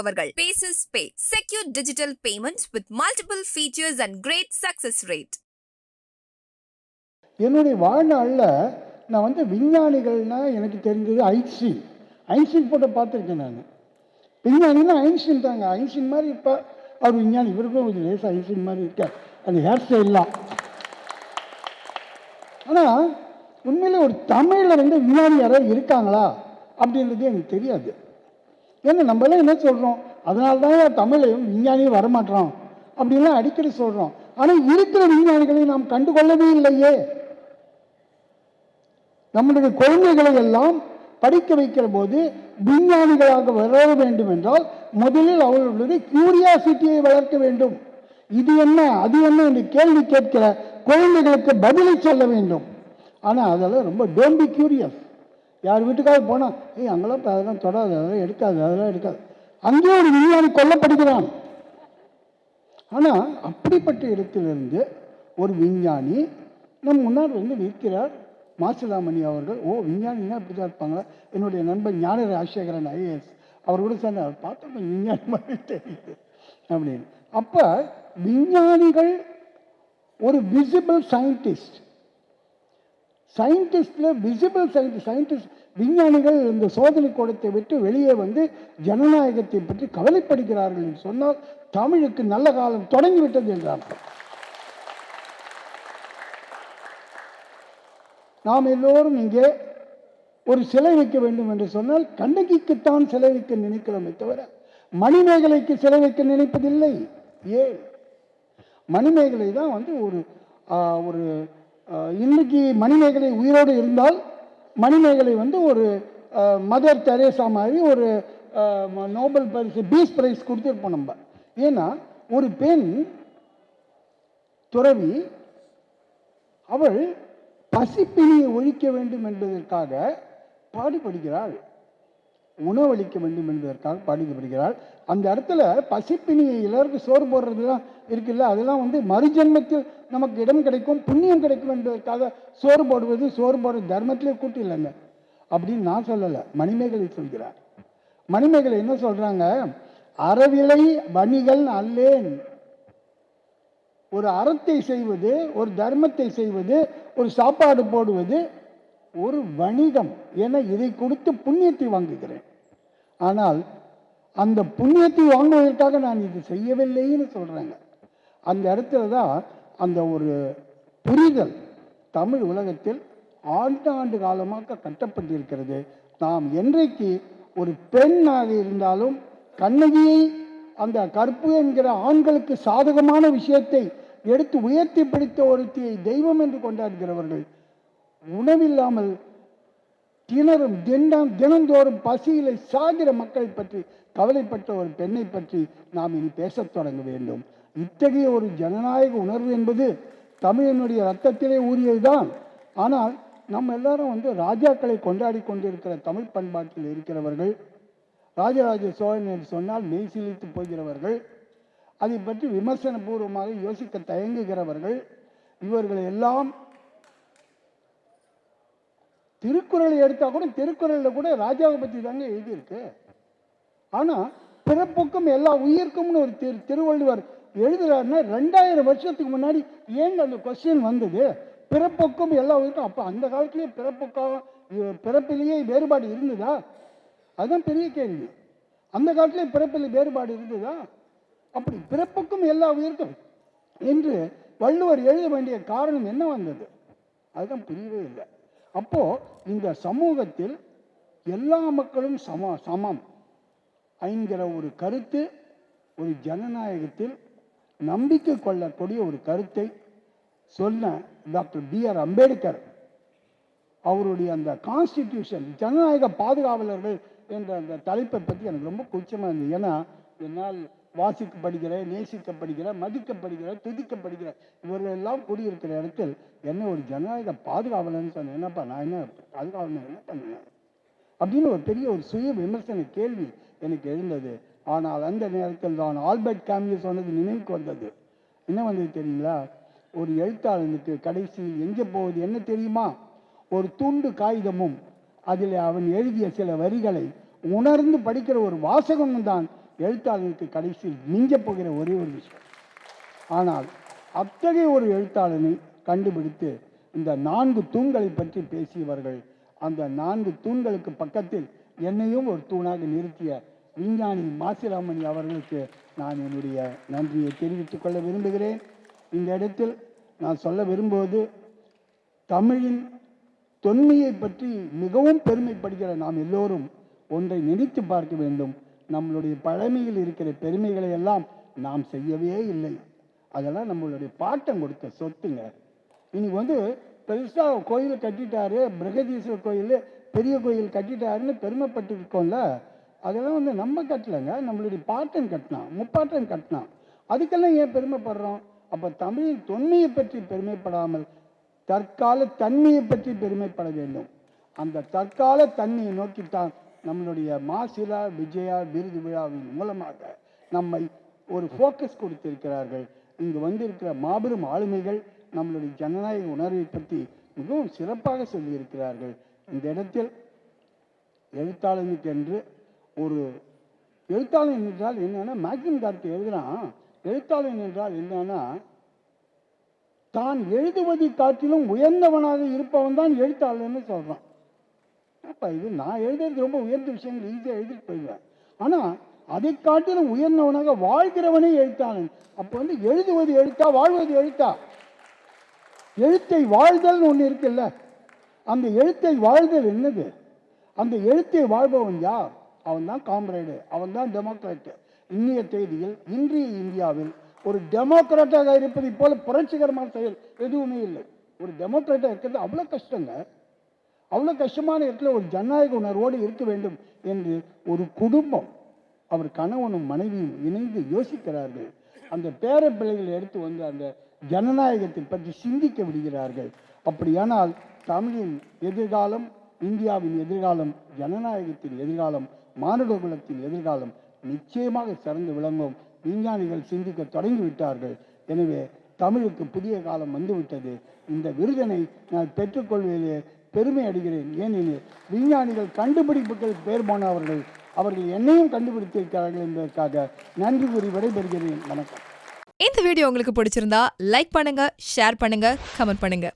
வழங்குபவர்கள் பேசஸ் பே secure digital payments with multiple features and great success rate என்னுடைய வாழ்நாளில் நான் வந்து விஞ்ஞானிகள்னா எனக்கு தெரிஞ்சது ஐன்ஸ்டீன். ஐன்ஸ்டீன் போட்டோ பார்த்துருக்கேன் நான். விஞ்ஞானின்னா ஐன்ஸ்டீன் தாங்க. ஐன்ஸ்டீன் மாதிரி இப்போ அவர் விஞ்ஞானி. இவருக்கும் கொஞ்சம் லேசாக ஐன்ஸ்டீன் மாதிரி இருக்கார். அந்த ஹேர் ஸ்டைல்லாம் ஆனால் உண்மையில் ஒரு தமிழில் வந்து விஞ்ஞானி யாராவது இருக்காங்களா அப்படின்றது எனக்கு தெரியாது. ஏன்னா நம்மளாம் என்ன சொல்கிறோம் அதனால தான் தமிழையும் விஞ்ஞானியும் வரமாட்டோம் அப்படின்லாம் அடிக்கடி சொல்கிறோம் ஆனால் இருக்கிற விஞ்ஞானிகளை நாம் கண்டுகொள்ளவே இல்லையே. நம்மளுடைய குழந்தைகளை எல்லாம் படிக்க வைக்கிற போது விஞ்ஞானிகளாக வர வேண்டும் என்றால் முதலில் அவர்களுடைய கியூரியாசிட்டியை வளர்க்க வேண்டும். இது என்ன அது என்ன என்று கேள்வி கேட்கிற குழந்தைகளுக்கு பதிலை சொல்ல வேண்டும். ஆனால் அதெல்லாம் ரொம்ப டோன்ட் பி கியூரியஸ் யார் வீட்டுக்காவது போனால் ஏய் அங்கெல்லாம் இப்போ அதெல்லாம் தொடாது அதெல்லாம் எடுக்காது அதெல்லாம் எடுக்காது. அங்கேயே ஒரு விஞ்ஞானி கொல்லப்படுகிறான். ஆனால் அப்படிப்பட்ட இடத்திலிருந்து ஒரு விஞ்ஞானி நம் முன்னாள் வந்து நிற்கிறார். மாசிலாமணி அவர்கள் ஓ விஞ்ஞானினா இப்படி தான் இருப்பாங்களா? என்னுடைய நண்பர் ஞான ராஜசேகரன் ஐஏஎஸ். அவர் கூட சொன்னார் பார்த்தோம் விஞ்ஞானி மாதிரி தெரியுது அப்படின்னு. அப்போ விஞ்ஞானிகள் ஒரு விசிபிள் சயின்டிஸ்ட் சயின்டிஸ்டில் விசிபிள் சயின்டிஸ்ட் சயின்டிஸ்ட் விஞ்ஞானிகள் இந்த சோதனை கூடத்தை விட்டு வெளியே வந்து ஜனநாயகத்தை பற்றி கவலைப்படுகிறார்கள் என்று சொன்னால் தமிழுக்கு நல்ல காலம் தொடங்கிவிட்டது என்றார்கள் நாம் எல்லோரும் இங்கே ஒரு சிலை வைக்க வேண்டும் என்று சொன்னால் கண்ணகிக்குத்தான் சிலை வைக்க நினைக்கிறோமே தவிர மணிமேகலைக்கு சிலை வைக்க நினைப்பதில்லை. ஏன்? மணிமேகலை தான் வந்து ஒரு ஒரு ஆ, இன்னைக்கு மணிமேகலை உயிரோடு இருந்தால் மணிமேகலை வந்து ஒரு மதர் தெரேசா மாதிரி ஒரு நோபல் பரிசு பீஸ் பிரைஸ் கொடுத்துருப்போம் நம்ம. ஏன்னா ஒரு பெண் துறவி அவள் பசிப்பினியை ஒழிக்க வேண்டும் என்பதற்காக பாடுபடுகிறாள். உணவளிக்க வேண்டும் என்பதற்காக பாடிக்கப்படுகிறாள் அந்த இடத்துல பசிப்பினியை எல்லாருக்கும் சோறு போடுறதுலாம் இருக்குல்ல அதெல்லாம் வந்து மறுஜென்மத்தில் நமக்கு இடம் கிடைக்கும் புண்ணியம் கிடைக்கும் என்பதற்காக சோறு போடுவது சோறு போடுறது தர்மத்திலே கூட்டு இல்லைங்க. அப்படின்னு நான் சொல்லலை மணிமேகலை சொல்கிறார். மணிமேகலை என்ன சொல்றாங்க? அறவிலை வணிகள் அல்லேன். ஒரு அறத்தை செய்வது ஒரு தர்மத்தை செய்வது ஒரு சாப்பாடு போடுவது ஒரு வணிகம். என இதை கொடுத்து புண்ணியத்தை வாங்குகிறேன். ஆனால் அந்த புண்ணியத்தை வாங்குவதற்காக நான் இது செய்யவில்லைன்னு சொல்கிறாங்க அந்த இடத்துல தான் அந்த ஒரு புரிதல் தமிழ் உலகத்தில் ஆண்டாண்டு காலமாக கட்டப்பட்டிருக்கிறது. நாம் என்றைக்கு ஒரு பெண்ணாக இருந்தாலும் கண்ணகியை அந்த கற்பு என்கிற ஆண்களுக்கு சாதகமான விஷயத்தை எடுத்து உயர்த்தி பிடித்த ஒருத்தியை தெய்வம் என்று கொண்டாடுகிறவர்கள் உணவில்லாமல் திணறும் தினம் தினந்தோறும் பசியிலே சாகிற மக்களை பற்றி கவலைப்பட்ட ஒரு பெண்ணை பற்றி நாம் இனி பேசத் தொடங்க வேண்டும். இத்தகைய ஒரு ஜனநாயக உணர்வு என்பது தமிழனுடைய ரத்தத்திலே ஊறியதுதான். ஆனால் நம்ம எல்லாரும் வந்து ராஜாக்களை கொண்டாடி கொண்டிருக்கிற தமிழ் பண்பாட்டில் இருக்கிறவர்கள் ராஜராஜ சோழன் என்று சொன்னால் மெய் சிலித்து போகிறவர்கள் அதை பற்றி விமர்சன பூர்வமாக யோசிக்க தயங்குகிறவர்கள் இவர்கள் எல்லாம் திருக்குறளை எடுத்தால் கூட திருக்குறளில் கூட ராஜாவை பற்றி தாங்க எழுதியிருக்கு. ஆனால் பிறப்புக்கும் எல்லா உயிர்க்கும்னு ஒரு திரு திருவள்ளுவர் எழுதுறாருன்னா ரெண்டாயிரம் வருஷத்துக்கு முன்னாடி ஏங்க அந்த கொஸ்டின் வந்தது? பிறப்புக்கும் எல்லா உயிருக்கும் அப்போ அந்த காலத்துலேயே பிறப்புக்காக பிறப்பிலேயே வேறுபாடு இருந்ததா? அதுதான் பெரிய கேள்வி. அந்த காலத்திலே பிறப்பில் வேறுபாடு இருந்ததா? அப்படி பிறப்புக்கும் எல்லா உயிருக்கும் என்று வள்ளுவர் எழுத வேண்டிய காரணம் என்ன வந்தது? அதுதான் புரியவே இல்லை. அப்போது இந்த சமூகத்தில் எல்லா மக்களும் சம சமம் என்கிற ஒரு கருத்து ஒரு ஜனநாயகத்தில் நம்பிக்கை கொள்ளக்கூடிய ஒரு கருத்தை சொன்ன டாக்டர் பி ஆர் அம்பேத்கர். அவருடைய அந்த கான்ஸ்டிடியூஷன் ஜனநாயக பாதுகாவலர்கள் என்ற அந்த தலைப்பை பற்றி எனக்கு ரொம்ப குச்சமாக இருந்தது. ஏன்னா என்னால் வாசிக்கப்படுகிற நேசிக்கப்படுகிற மதிக்கப்படுகிற துதிக்கப்படுகிற இவர்கள் எல்லாம் கூடியிருக்கிற இடத்தில் என்ன ஒரு ஜனநாயக பாதுகாவலன்னு சொன்னேன். என்னப்பா நான் என்ன பாதுகாவலன் என்ன பண்ணுவேன்? அப்படின்னு ஒரு பெரிய ஒரு சுய விமர்சன கேள்வி எனக்கு எழுந்தது. ஆனால் அந்த நேரத்தில் தான் ஆல்பர்ட் காமியூ சொன்னது நினைவுக்கு வந்தது. என்ன வந்தது தெரியுங்களா? ஒரு எழுத்தாளனுக்கு கடைசியில் எங்கே போவது என்ன தெரியுமா? ஒரு துண்டு காகிதமும் அதில் அவன் எழுதிய சில வரிகளை உணர்ந்து படிக்கிற ஒரு வாசகமும் தான் எழுத்தாளருக்கு கடைசியில் மிஞ்சப் போகிற ஒரே ஒரு விஷயம். ஆனால் அத்தகைய ஒரு எழுத்தாளனை கண்டுபிடித்து இந்த நான்கு தூண்களை பற்றி பேசியவர்கள் அந்த நான்கு தூண்களுக்கு பக்கத்தில் என்னையும் ஒரு தூணாக நிறுத்திய விஞ்ஞானி மாசிராமணி அவர்களுக்கு நான் என்னுடைய நன்றியை தெரிவித்துக் கொள்ள விரும்புகிறேன். இந்த இடத்தில் நான் சொல்ல விரும்புவது தமிழின் தொன்மையை பற்றி மிகவும் பெருமைப்படுகிற நாம் எல்லோரும் ஒன்றை நினைத்து பார்க்க வேண்டும். நம்மளுடைய பழமையில் இருக்கிற பெருமைகளை எல்லாம் நாம் செய்யவே இல்லை. அதெல்லாம் நம்மளுடைய பாட்டம் கொடுத்த சொத்துங்க. இன்னைக்கு வந்து பெருசாக கோயில் கட்டிட்டாரு பிரகதீஸ்வரர் கோயில் பெரிய கோயில் கட்டிட்டாருன்னு பெருமைப்பட்டு இருக்கோம்ல அதெல்லாம் வந்து நம்ம கட்டலைங்க. நம்மளுடைய பாட்டன் கட்டினான் முப்பாட்டன் கட்டினான். அதுக்கெல்லாம் ஏன் பெருமைப்படுறோம்? அப்போ தமிழின் தொன்மையை பற்றி பெருமைப்படாமல் தற்கால தன்மையை பற்றி பெருமைப்பட வேண்டும். அந்த தற்கால தன்மையை நோக்கித்தான் நம்மளுடைய மாசிலா விஜயா விருது விழாவின் மூலமாக நம்மை ஒரு ஃபோக்கஸ் கொடுத்திருக்கிறார்கள். இங்கு வந்திருக்கிற மாபெரும் ஆளுமைகள் நம்மளுடைய ஜனநாயக உணர்வை பற்றி மிகவும் சிறப்பாக சொல்லியிருக்கிறார்கள். இந்த இடத்தில் எழுத்தாளனுக்கென்று ஒரு எழுத்தாளன் என்றால் என்னன்னா மேக்சிம் கார்த்து எழுதுறான். எழுத்தாளன் என்றால் என்னன்னா தான் எழுதுவதை காட்டிலும் உயர்ந்தவனாக இருப்பவன் தான் எழுத்தாளர்னு சொல்றான். அப்ப இது நான் எழுதுறது ரொம்ப உயர்ந்த விஷயங்கள் ஈஸியாக எழுதிட்டு போயிடுவேன். ஆனால் அதை காட்டிலும் உயர்ந்தவனாக வாழ்கிறவனே எழுத்தாளன். அப்போ வந்து எழுதுவது எழுத்தா வாழ்வது எழுத்தா? எழுத்தை வாழ்தல்னு ஒன்று இருக்குல்ல. அந்த எழுத்தை வாழ்தல் என்னது? அந்த எழுத்தை வாழ்பவன் யார்? அவன் தான் காம்ரேடு அவன் தான் டெமோக்ராட். இன்னைய தேதியில் இன்றைய இந்தியாவில் ஒரு டெமோக்ராட்டாக இருப்பதை போல புரட்சிகரமான செயல் எதுவுமே இல்லை. ஒரு டெமோக்ராட்டாக இருக்கிறது அவ்வளோ கஷ்டங்க. அவ்வளோ கஷ்டமான இடத்துல ஒரு ஜனநாயக உணர்வோடு இருக்க வேண்டும் என்று ஒரு குடும்பம் அவர் கணவனும் மனைவியும் இணைந்து யோசிக்கிறார்கள். அந்த பேர பிள்ளைகளை எடுத்து வந்து அந்த ஜனநாயகத்தை பற்றி சிந்திக்க விடுகிறார்கள். அப்படியானால் தமிழின் எதிர்காலம் இந்தியாவின் எதிர்காலம் ஜனநாயகத்தின் எதிர்காலம் மானுட குலத்தின் எதிர்காலம் நிச்சயமாக சிறந்து விளங்கும். விஞ்ஞானிகள் சிந்திக்க தொடங்கி விட்டார்கள். எனவே தமிழுக்கு புதிய காலம் வந்துவிட்டது. இந்த விருதனை நான் பெற்றுக்கொள்வதிலே பெருமை அடைகிறேன். ஏனெனில் விஞ்ஞானிகள் கண்டுபிடிப்புகள் பேர் போனவர்கள் அவர்கள் என்னையும் கண்டுபிடித்திருக்கிறார்கள் என்பதற்காக நன்றி கூறி விடைபெறுகிறேன். வணக்கம். இந்த வீடியோ உங்களுக்கு பிடிச்சிருந்தா லைக் பண்ணுங்க ஷேர் பண்ணுங்க கமெண்ட் பண்ணுங்க.